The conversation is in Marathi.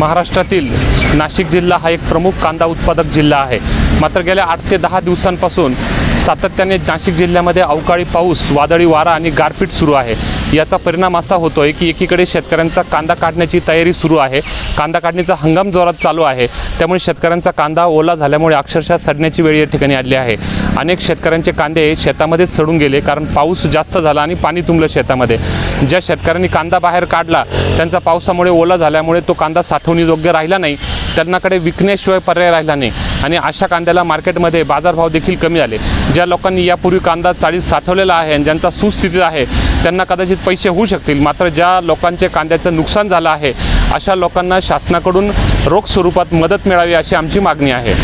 महाराष्ट्रातील नाशिक जिल्हा हा एक प्रमुख कांदा उत्पादक जिल्हा आहे. मात्र गेल्या आठ ते दहा दिवसांपासून सातत्याने नाशिक जिल्ह्यामध्ये अवकाळी पाऊस वादळी वारा आणि गारपीट सुरू आहे. याचा परिणाम असा होतोय की एकीकडे शेतकऱ्यांचा कांदा काढण्याची तयारी सुरू आहे. कांदा काढणीचा हंगाम जोरात चालू आहे. त्यामुळे शेतकऱ्यांचा कांदा ओला झाल्यामुळे अक्षरशः सडण्याची वेळ या ठिकाणी आली आहे. अनेक शेतकऱ्यांचे कांदे शेतामध्येच सडून गेले कारण पाऊस जास्त झाला आणि पाणी तुंबलं शेतामध्ये. ज्या शेतकऱ्यांनी कांदा बाहेर काढला त्यांचा पावसामुळे ओला झाल्यामुळे तो कांदा साठवणी योग्य राहिला नाही. त्यांनाकडे विकण्याशिवाय पर्याय राहिला नाही. आणि अशा कांद्याला मार्केटमध्ये बाजारभाव देखील कमी झाले ज्या लोकांनी यापूर्वी कांदा चाळीस साठवलेला आहे आणि ज्यांचा सुस्थितीत आहे त्यांना कदाचित पैसे होऊ शकतील. मात्र ज्या लोकांचे कांद्याचं नुकसान झालं आहे अशा लोकांना शासनाकडून रोख स्वरूपात मदत मिळावी अशी आमची मागणी आहे.